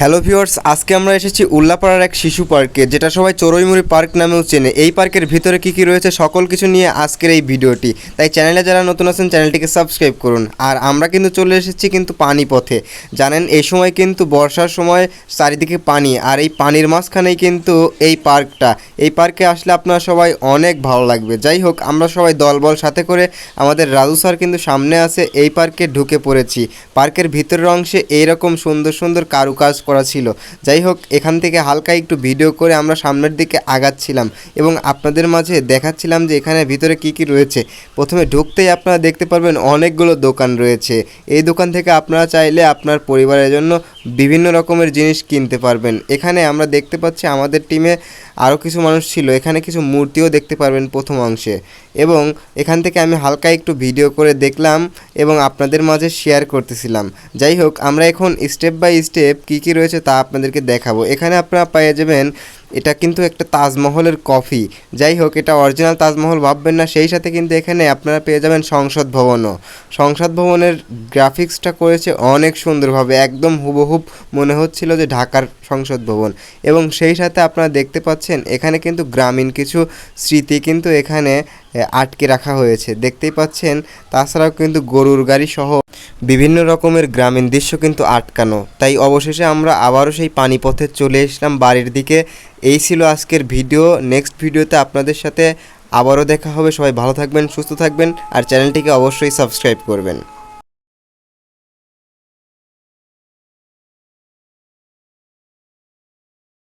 Hello viewers, আজকে আমরা এসেছি উল্লাপাড়ার এক শিশু পার্কে, যেটা সবাই চড়ুইমুড়ি পার্ক নামেও চেনে। এই পার্কের ভিতরে কি কি রয়েছে সকল কিছু নিয়ে আজকের এই ভিডিওটি। তাই চ্যানেলে যারা নতুন আছেন, চ্যানেলটিকে সাবস্ক্রাইব করুন। আর আমরা কিন্তু চলে এসেছি কিন্তু পানি পথে জানেন, এই সময় কিন্তু বর্ষার সময় চারিদিকে পানি, আর এই পানির মাঝখানেই কিন্তু এই পার্কটা। এই পার্কে আসলে আপনারা সবাই অনেক ভালো লাগবে। যাই হোক, আমরা সবাই দলবল সাথে করে আমাদের রাজু স্যার কিন্তু সামনে আছে, এই পার্কে ঢুকে পড়েছি। পার্কের ভিতরের অংশে এইরকম সুন্দর সুন্দর কারুকাজ করা ছিল। যাই হোক, এখান থেকে হালকা একটু ভিডিও করে আমরা সামনের দিকে আগাচ্ছিলাম এবং আপনাদের মাঝে দেখাচ্ছিলাম যে এখানে ভিতরে কি কি রয়েছে। প্রথমে ঢুকতেই আপনারা দেখতে পারবেন অনেকগুলো দোকান রয়েছে। এই দোকান থেকে আপনারা চাইলে আপনার পরিবারের জন্য বিভিন্ন রকমের জিনিস কিনতে পারবেন। এখানে আমরা দেখতে পাচ্ছি আমাদের টিমে আরও কিছু মানুষ ছিল। এখানে কিছু মূর্তিও দেখতে পারবেন প্রথম অংশে। এবং এখান থেকে আমি হালকা একটু ভিডিও করে দেখলাম এবং আপনাদের মাঝে শেয়ার করতেছিলাম। যাই হোক, আমরা এখন স্টেপ বাই স্টেপ কী কী রয়েছে তা আপনাদেরকে দেখাবো। এখানে আপনারা পেয়ে যাবেন এটা কিন্তু একটা তাজমহলের কফি। যাই হোক, এটা অরিজিনাল তাজমহল, ভাববেন না। সেই সাথে কিন্তু এখানে আপনারা পেয়ে যাবেন সংসদ ভবনও। সংসদ ভবনের গ্রাফিক্সটা করেছে অনেক সুন্দরভাবে। একদম হুবহুব মনে হচ্ছিল যে ঢাকার সংসদ ভবন। এবং সেই সাথে আপনারা দেখতে পাচ্ছেন, এখানে কিন্তু গ্রামীণ কিছু স্মৃতি কিন্তু এখানে আটকে রাখা হয়েছে। দেখতেই পাচ্ছেন, তাছাড়াও কিন্তু গরুর গাড়ি সহ বিভিন্ন রকমের গ্রামীণ দৃশ্য কিন্তু আটকানো। তাই অবশেষে আমরা আবারও সেই পানিপথে চলে এসলাম বাড়ির দিকে। এই ছিল আজকের ভিডিও। নেক্সট ভিডিওতে আপনাদের সাথে আবারও দেখা হবে। সবাই ভালো থাকবেন, সুস্থ থাকবেন, আর চ্যানেলটিকে অবশ্যই সাবস্ক্রাইব করবেন।